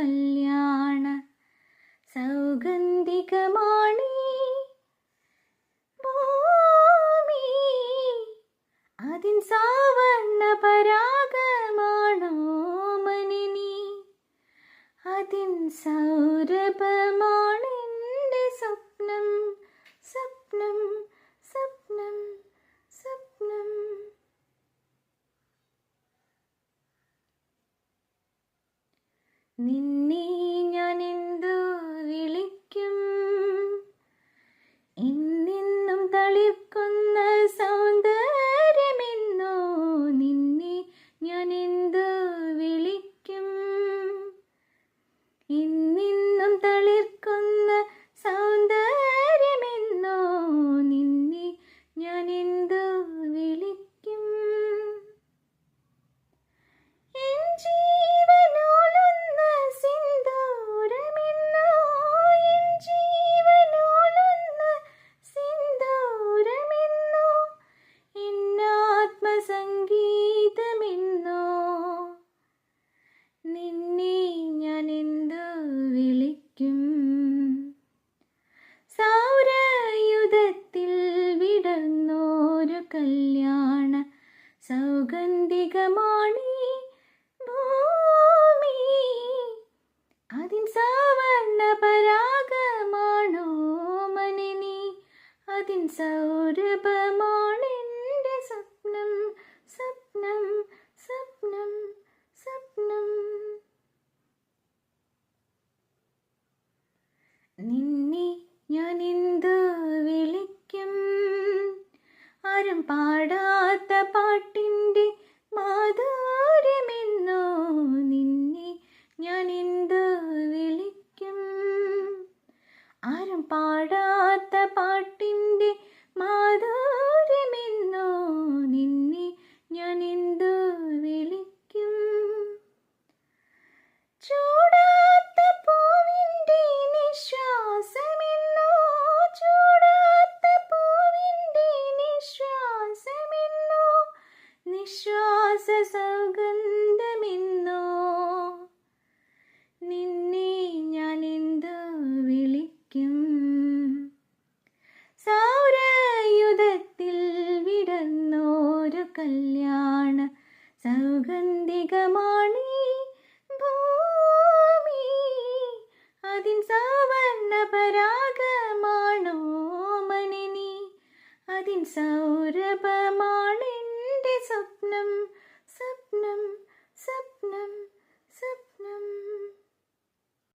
കല്യാണ സൗഗന്ധികമാണി. ഭൂമി അതിൻ സാവർണ പരാഗമാണോ മനിനി? അതിൻ സൗരഭമാണെന്റെ സ്വപ്നം. സ്വപ്നം സ്വപ്നം സ്വപ്നം. നിന്നെ ഞാൻ എന്തു വിളിക്കും എന്നെന്നും തളിർക്കുന്ന സൗന്ദര്യമെന്നോ നിന്നെ ഞാൻ എന്തു വിളിക്കും എന്നെന്നും തളിർക്കുന്ന സൗന്ദര്യമെന്നോ നിന്നെ ഞാൻ കല്യാണ സൗഗന്ധികമാണി ഭൂമി. അതിൻ സാവർണ പരാഗമാണോ മനിനി അതിൻ സൗരഭമാണെന്റെ സ്വപ്നം സ്വപ്നം സ്വപ്നം സ്വപ്നം നിന്നെ ഞാൻ എന്തു വിളിക്കും ആരും പാടാത്ത പാട്ടിന്റെ മാധുര്യമെന്നോ നിന്നെ ഞാൻ എന്തു നിശ്വാസ സൗഗന്ധമെന്നോ നിന്നെ ഞാൻ എന്തു വിളിക്കും? സൗരയുധത്തിൽ വിടർന്നോരു കല്യാണ സൗഗന്ധികമാണ് അതിൻ എൻ്റെ സ്വപ്നം സ്വപ്നം സ്വപ്നം സ്വപ്നം